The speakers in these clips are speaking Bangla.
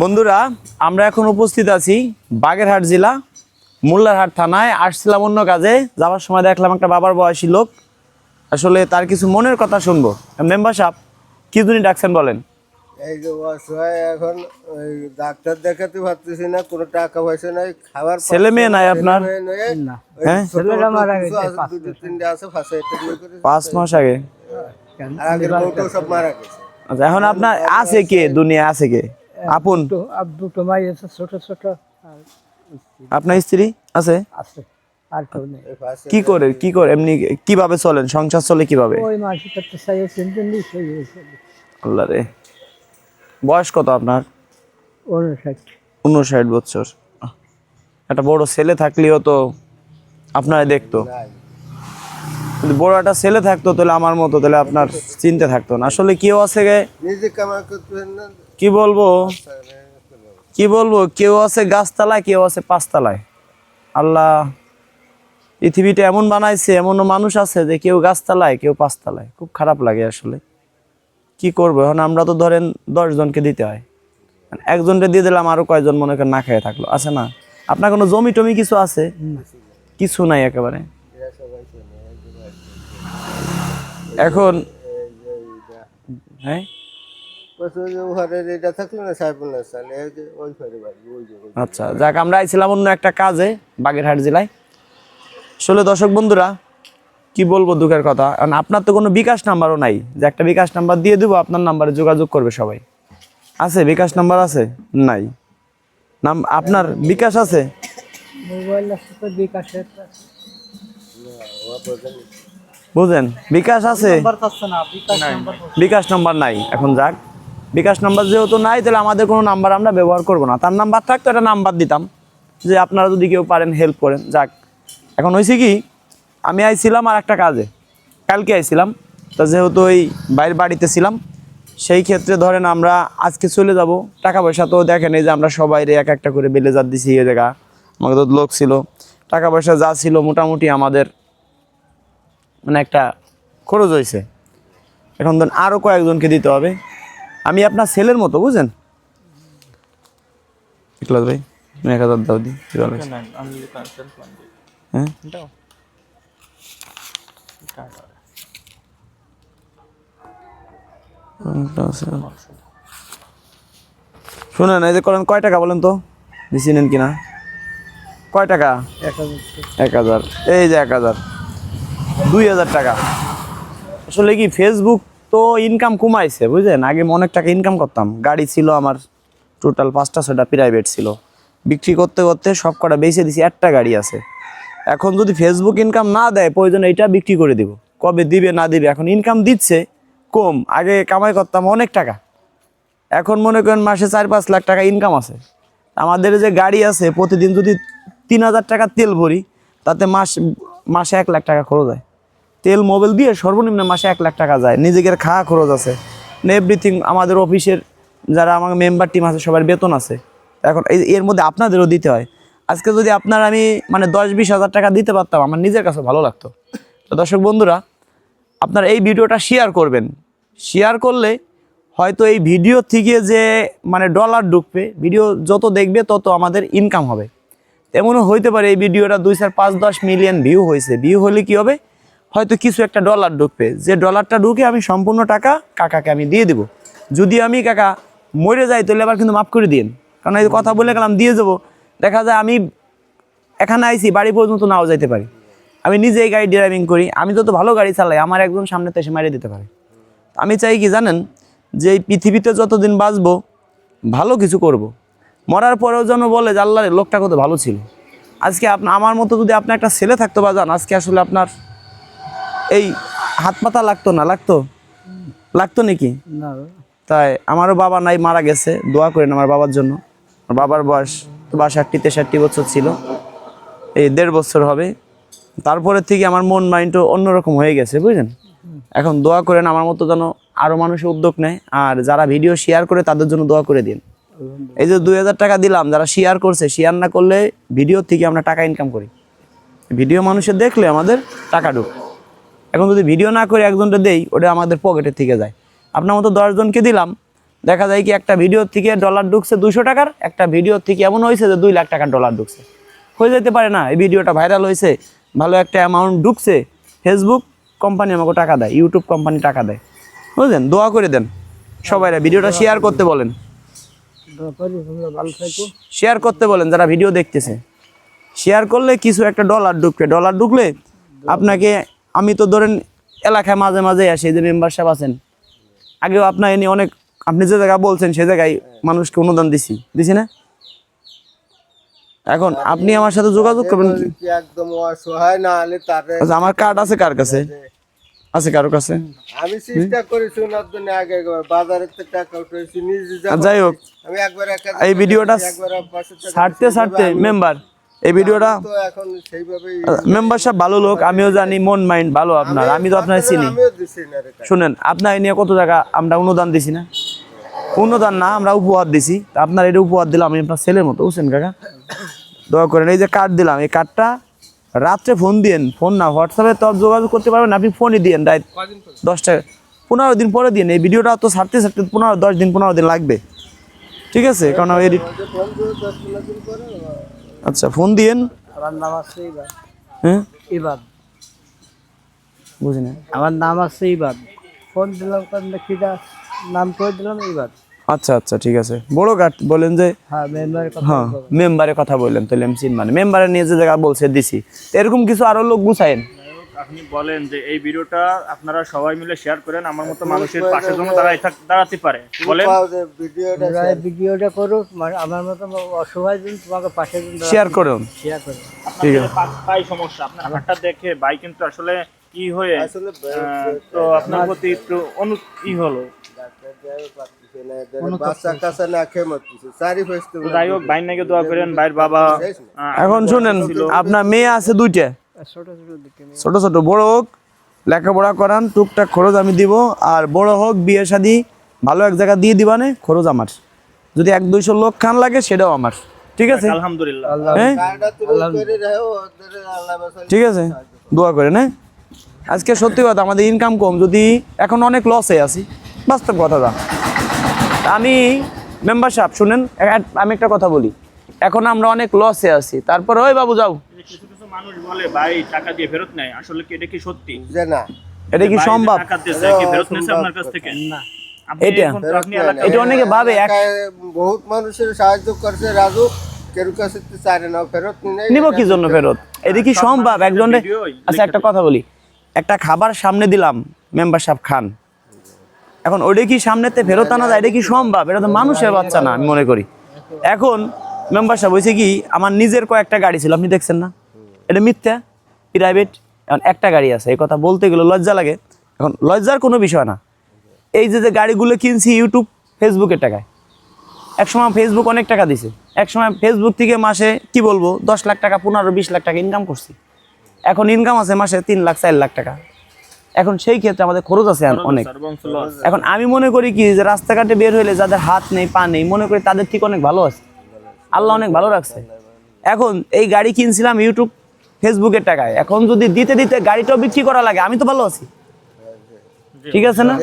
বন্ধুরা আমরা এখন উপস্থিত আছি বাগেরহাট জেলা মোল্লারহাট থানায়। আসছিলাম অন্য কাজে যাওয়ার সময় দেখলাম একটা বাবার বয়সী লোক। আসলে তার কিছু মনের কথা শুনব। মেম্বার সাহেব কি জন্য ডাকছেন বলেন? এই যে অসহায় এখন ওই ডাক্তার দেখাতে পারতেছি না কোনো টাকা পয়সা নাই খাবার ছেলে মেয়ে নাই আপনার? হ্যাঁ? দুটো তিনটে আছে, ফাঁসে। পাঁচ মাস আগে? আর আগের বউটাও সব মারা গেছে। আচ্ছা এখন আপনার আছে কে? দুনিয়া আছে কে? আপন? তো আর দুটো মাই আছে ছোট ছোট। আপনার স্ত্রী আছে? আছে আর কেউ নেই। কি করে কি করে এমনি কীভাবে চলেন? সংসার চলে কীভাবে? ওই মাসি করতে জন্য সেই আল্লাহ রে। বয়স কত আপনার? উনষাট উনষাট বছর। একটা বড় ছেলে থাকলেও তো আপনারা দেখতো। যদি বড় একটা ছেলে থাকতো তাহলে আমার মতো তাহলে আপনার চিন্তা থাকতো না। আসলে কেউ আছে গে? কি বলব? কি বলব? কেউ আছে গাছতলায় কেউ আছে পাঁচতলায়। আল্লাহ পৃথিবীটা এমন বানাইছে এমনও মানুষ আছে যে কেউ গাছতলায় কেউ পাঁচতলায়। খুব খারাপ লাগে আসলে। কি করব? এখন আমরা তো ধরেন দশ জনকে দিতে হয়। মানে একজনকে দিয়ে দিলাম আরও কয়জন মনে করেন না খেয়ে থাকল। আছে না? আপনার কোনো জমি টমি কিছু আছে? কিছু নাই একেবারে এখন হ্যাঁ বছর যে ঘরের এটা থাকল না সাইফুল হাসান এই যে ওই ঘরে বাড়ি ওই যে ওই আচ্ছা যাক আমরা আইছিলাম অন্য একটা কাজে বাগেরহাট জেলায়। আসলে দর্শক বন্ধুরা কি বলব দুঃখের কথা? কারণ আপনার তো কোনো বিকাশ নাম্বারও নাই। যে একটা বিকাশ নাম্বার দিয়ে দেবো আপনার নাম্বারে যোগাযোগ করবে সবাই। আছে বিকাশ নাম্বার আছে? নাই। নাম আপনার বিকাশ আছে? মোবাইল আছে তো বিকাশের। বুঝেন বিকাশ আছে? বিকাশ নাম্বার নাই। এখন যাক বিকাশ নাম্বার যেহেতু নাই তাহলে আমাদের কোনো নাম্বার আমরা ব্যবহার করব না। তার নাম্বার থাকতো একটা নাম্বার দিতাম যে আপনারা যদি কেউ পারেন হেল্প করেন। যাক এখন হয়েছে কি আমি আইছিলাম আর একটা কাজে। কালকে আইছিলাম তা যেহেতু ওই বাইরের বাড়িতে ছিলাম সেই ক্ষেত্রে ধরেন আমরা আজকে চলে যাব টাকা পয়সা তো দেখেন এই যে আমরা সবাই এক একটা করে বেলেজার দিছি এই জায়গা। আমাদের তো লোক ছিল টাকা পয়সা যা ছিল মোটামুটি আমাদের মানে একটা খরচ হয়েছে। এখন ধরুন আরও কয়েকজনকে দিতে হবে। আমি আপনার ছেলের মতো বুঝেন ইকলাস ভাই তুমি এক হাজার দাও দি কি ভালো হ্যাঁ? শুনেন এই যে করেন কয় টাকা বলেন তো? বেশি নেন কিনা? কয় টাকা? এক হাজার। এই যে এক হাজার। দুই হাজার টাকা। আসলে কি ফেসবুক তো ইনকাম কমাইছে, বুঝলেন? আগে অনেক টাকা ইনকাম করতাম। গাড়ি ছিল আমার টোটাল পাঁচটা ছটা প্রাইভেট ছিল। বিক্রি করতে করতে সব কটা বেঁচে দিছি, একটা গাড়ি আছে। এখন যদি ফেসবুক ইনকাম না দেয়, প্রয়োজন এইটা বিক্রি করে দিব। কবে দিবে, না দিবে, এখন ইনকাম দিচ্ছে, কম। আগে কামাই করতাম অনেক টাকা। এখন মনে করেন মাসে চার পাঁচ লাখ টাকা ইনকাম আছে। আমাদের যে গাড়ি আছে, প্রতিদিন যদি তিন হাজার টাকা তেল ভরি, তাতে মাস মাসে এক লাখ টাকা খরচ হয়। তেল, মোবাইল দিয়ে সর্বনিম্ন মাসে এক লাখ টাকা যায়। নিজেদের খাওয়া খরচ আছে। এভরিথিং আমাদের অফিসের যারা আমার মেম্বার টিম আছে, সবার বেতন আছে। এখন এর মধ্যে আপনাদেরও দিতে হয়। আজকে যদি আপনার আমি মানে দশ বিশ হাজার টাকা দিতে পারতাম, আমার নিজের কাছে ভালো লাগতো। তো দর্শক বন্ধুরা, আপনার এই ভিডিওটা শেয়ার করবেন। শেয়ার করলে হয়তো এই ভিডিও থেকে যে মানে ডলার ঢুকবে, ভিডিও যত দেখবে তত আমাদের ইনকাম হবে। এমনও হইতে পারে এই ভিডিওটা দুই চার পাঁচ দশ মিলিয়ন ভিউ হয়েছে। ভিউ হলে কি হবে? হয়তো কিছু একটা ডলার ঢুকবে। যে ডলারটা ঢুকে আমি সম্পূর্ণ টাকা কাকাকে আমি দিয়ে দেবো। যদি আমি কাকা মরে যাই, তাহলে আবার কিন্তু মাফ করে দিন কারণ এই কথা বলে গেলাম, দিয়ে দেবো দেখা যায় আমি এখানে আইছি, বাড়ি পর্যন্ত নাও যাইতে পারি। আমি নিজেই গাড়ি ড্রাইভিং করি। আমি যত ভালো গাড়ি চালাই, আমার একজন সামনে তো এসে মারিয়ে দিতে পারে। আমি চাই কি জানেন? যে এই পৃথিবীতে যতদিন বাঁচবো, ভালো কিছু করব। মরার পরেও যেন বলে যে আল্লাহ লোকটা কত ভালো ছিল। আজকে আপনা আমার মতো যদি আপনার একটা ছেলে থাকতো বা যান আজকে আসলে আপনার এই হাত পাতা লাগতো না লাগতো? লাগতো নাকি? তাই আমারও বাবা নাই মারা গেছে দোয়া করেন আমার বাবার জন্য। আমার বাবার বয়স তো বাষট্টি তেষট্টি বছর ছিল। এই দেড় বছর হবে। তারপরে থেকে আমার মন মাইন্ডও অন্যরকম হয়ে গেছে বুঝলেন? এখন দোয়া করেন আমার মতো যেন আরও মানুষের উদ্যোগ নেয়। আর যারা ভিডিও শেয়ার করে তাদের জন্য দোয়া করে দিন। এই যে দুই হাজার টাকা দিলাম, যারা শেয়ার করছে শেয়ার না করলে ভিডিও থেকে আমরা টাকা ইনকাম করি। ভিডিও মানুষের দেখলে আমাদের টাকা ঢুক। এখন যদি ভিডিও না করে একজনটা দেই, ওটা আমাদের পকেটের থেকে যায়। আপনার মতো দশজনকে দিলাম, দেখা যায় কি একটা ভিডিও থেকে ডলার ঢুকছে দুশো টাকার, একটা ভিডিও থেকে এমন হয়েছে যে দুই লাখ টাকার ডলার ঢুকছে। হয়ে যেতে পারে না, এই ভিডিওটা ভাইরাল হয়েছে, ভালো একটা অ্যামাউন্ট ঢুকছে ফেসবুক কোম্পানি আমাকে টাকা দেয় ইউটিউব কোম্পানি টাকা দেয়। বুঝলেন? দোয়া করে দেন, সবাইরা ভিডিওটা শেয়ার করতে বলেন দোয়া করি তোমরা ভালো থাকো শেয়ার করতে বলেন যারা ভিডিও দেখতেছে। শেয়ার করলে কিছু একটা ডলার ঢুকবে। ডলার ঢুকলে আপনাকে আমি তো ধরেন এলাকায় মাঝে মাঝে আসি যে মেম্বারশিপ আছেন। আগেও আপনার এনে অনেক আপনি যে জায়গা বলছেন সে জায়গায় মানুষকে অনুদান দিছি। দিছি না? এখন আপনি আমার সাথে যোগাযোগ করবেন একদম অসহায় না আচ্ছা আমার কার্ড আছে কার কাছে? আছে কারও কাছে? আমি চেষ্টা করেছি ওনার জন্য আগে একবার। বাজারের থেকে টাকা উঠেছি নিজে যাই হোক আমি একবার এই ভিডিওটা ছাড়তে ছাড়তে মেম্বার এই ভিডিওটা তো এখন সেইভাবেই মেম্বার সাহেব ভালো লোক আমিও জানি মন মাইন্ড ভালো আপনার আমি তো আপনার চিনি। শুনেন আপনার নিয়ে কত টাকা আমরা অনুদান দিছি না? অনুদান না আমরা উপহার দিছি। তা আপনার এটা উপহার দিলাম আমি আপনার ছেলের মতো বুঝছেন কাকা? দয়া করেন এই যে কার্ড দিলাম এই কার্ডটা রাত্রে ফোন দিয়েন ফোন না হোয়াটসঅ্যাপে তো যোগাযোগ করতে পারবেন না, আপনি ফোনই দিয়েন রাত দশটা পনেরো দিন পরে দিন এই ভিডিওটা তো ছাড়তে ছাড়তে পনেরো দশ দিন পনেরো দিন লাগবে। ঠিক আছে? কারণ এডিট আচ্ছা ফোন দিয়েন। আমার নাম আছে ইবাদ হ্যাঁ? ইবাদ বুঝি না আমার নাম আছে ইবাদ। ফোন দিলাম নাম করে দিলাম ইবাদ। আচ্ছা আচ্ছা ঠিক আছে। বড় কার্ড বলেন যে হ্যাঁ মেম্বারের কথা হ্যাঁ মেম্বারের কথা বললেন তাহলে চিন মানে। মেম্বারে নিয়ে যে জায়গা বলছে দিছি। এরকম কিছু আরও লোক গুছাইন আপনি বলেন যে এই ভিডিওটা আপনারা সবাই মিলে শেয়ার করেন আমার মতো মানুষের পাশে জন্য দাঁড়াই থাক দাঁড়াতে পারে। বলেন। ভিডিওটা ভিডিওটা করো মানে আমার মতো অসহায় দিন তোমাকে পাশে শেয়ার করুন। শেয়ার করো আপনাদের পা- পাই সমস্যা আপনার হাতটা দেখে ভাই কিন্তু আসলে কি হয়ে আসলে আহ, তো আপনার প্রতি একটু অনু ই হলো। এখন শুনেন আপনার মেয়ে আছে দুইটা। ছোট ছোট বড় হোক লেখাপড়া করান টুকটাক খরচ আমি দিব আর বড় হোক বিয়ে শাদি ভালো এক জায়গা দিয়ে দিবানে খরচ আমার। যদি এক দুইশো লোক খান লাগে সেটাও আমার। ঠিক আছে? আলহামদুলিল্লাহ। হ্যাঁ? বাসায় ঠিক আছে? দোয়া করেন হ্যাঁ? আজকে সত্যি কথা আমাদের ইনকাম কম যদি এখন অনেক লসে আছি বাস্তব কথাটা আমি মেম্বারশিপ শুনেন আমি একটা কথা বলি। এখন আমরা অনেক লসে আছি। তারপর ওই বাবু যাও। কিছু কিছু মানুষ বলে ভাই টাকা দিয়ে ফেরত নেয় আসলে কি এটা কি সত্যি? না। এটা কি সম্ভব? টাকা দিয়েছে কি ফেরত নিয়েছে আপনার কাছ থেকে? না। এটা? এখন তো আপনি এলাকায় এটা অনেকে ভাবে বহুত মানুষের সাহায্য করছে রাজু। কেউ কাছে তো চারে না ফেরত নিব কি জন্য ফেরত? এটা কি সম্ভব? একজনের আচ্ছা একটা কথা বলি। একটা খাবার সামনে দিলাম মেম্বারশিপ খান। এখন ওইটা কি সামনেতে ফেরত আনা যায়? এটা কি সম্ভব? এটা তো মানুষের বাচ্চা না, আমি মনে করি। এখন মেম্বারশিপ হয়েছে কি, আমার নিজের কয়েকটা গাড়ি ছিল, আপনি দেখছেন না? এটা মিথ্যা প্রাইভেট এখন একটা গাড়ি আছে, এই কথা বলতে গেলে লজ্জা লাগে। এখন লজ্জার কোনো বিষয় না। এই যে যে গাড়িগুলো কিনছি ইউটিউব, ফেসবুকের টাকায়। একসময় ফেসবুক অনেক টাকা দিছে। একসময় ফেসবুক থেকে মাসে, কি বলব, দশ লাখ টাকা, পনেরো, বিশ লাখ টাকা ইনকাম করছি। এখন ইনকাম আছে মাসে তিন লাখ, চার লাখ টাকা। এখন সেই ক্ষেত্রে আমাদের খরচ আছে অনেক। এখন আমি মনে করি কি যে রাস্তাঘাটে বের হইলে যাদের হাত নেই পা নেই মনে করি তাদের ঠিক অনেক ভালো আছে। আল্লাহ অনেক ভালো রাখছে। এখন এই গাড়ি কিনছিলাম ইউটিউব ফেসবুকের টাকায়। এখন যদি দিতে দিতে গাড়িটাও বিক্রি করা লাগে আমি তো ভালো আছি। ঠিক আছে না?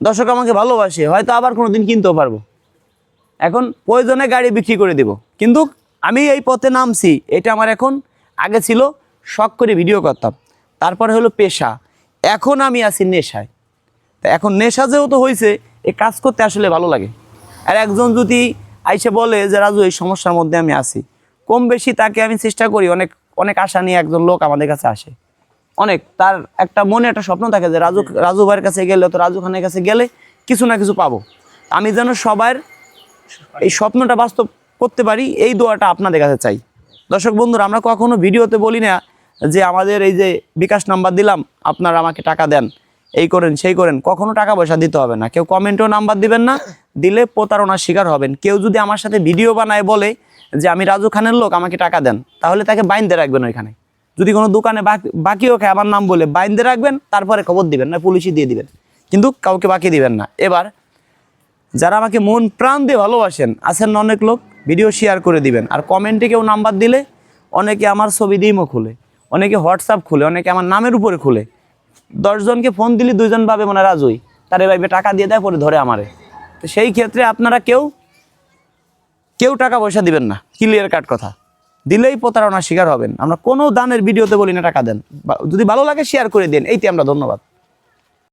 দর্শক আমাকে ভালোবাসে হয়তো আবার কোনো দিন কিনতেও পারব। এখন প্রয়োজনে গাড়ি বিক্রি করে দিব। কিন্তু আমি এই পথে নামছি এটা আমার এখন আগে ছিল শখ করে ভিডিও করতাম। তারপরে হলো পেশা। এখন আমি আছি নেশায়। তা এখন নেশা যেহেতু হয়েছে এই কাজ করতে আসলে ভালো লাগে। আর একজন যদি আইসে বলে যে, রাজু, এই সমস্যার মধ্যে আমি আছি। কম বেশি তাকে আমি চেষ্টা করি, অনেক অনেক আশা নিয়ে একজন লোক আমাদের কাছে আসে। অনেক, তার একটা মনে একটা স্বপ্ন থাকে যে, রাজু রাজু ভাইয়ের কাছে গেলে তো রাজু খানের কাছে গেলে কিছু না কিছু পাবো। আমি যেন সবার এই স্বপ্নটা বাস্তব করতে পারি, এই দোয়াটা আপনাদের কাছে চাই। দর্শক বন্ধুরা, আমরা কখনো ভিডিওতে বলি না যে আমাদের এই যে বিকাশ নাম্বার দিলাম, আপনারা আমাকে টাকা দেন। এই করেন, সেই করেন। কখনো টাকা পয়সা দিতে হবে না। কেউ কমেন্টেও নাম্বার দিবেন না, দিলে প্রতারণার শিকার হবেন। কেউ যদি আমার সাথে ভিডিও বানায় বলে যে আমি রাজু খানের লোক, আমাকে টাকা দেন, তাহলে তাকে বাইন্দে রাখবেন ওইখানে। যদি কোনো দোকানে বাকি- খায়, আমার নাম বলে বাইন্দে রাখবেন, তারপরে খবর দিবেন না, পুলিশই দিয়ে দিবেন। কিন্তু কাউকে বাকি দিবেন না। এবার যারা আমাকে মন প্রাণ দিয়ে ভালোবাসেন, আছেন অনেক লোক, ভিডিও শেয়ার করে দিবেন। আর কমেন্টে কেউ নাম্বার দিলে অনেকে আমার ছবি দিয়েও খুলে। অনেকে হোয়াটসঅ্যাপ খুলে, অনেকে আমার নামের উপরে খুলে। দশজনকে ফোন দিলে, দুইজন ভাবে মানে রাজুই। তারে ভাইবে টাকা দিয়ে দেয়, পরে ধরে আমারে। তো সেই ক্ষেত্রে আপনারা কেউ কেউ টাকা পয়সা দিবেন না। ক্লিয়ার কাট কথা। দিলেই প্রতারণার শিকার হবেন। আমরা কোনো দানের ভিডিওতে বলি না টাকা দেন। যদি ভালো লাগে শেয়ার করে দেন এইটি আমরা ধন্যবাদ।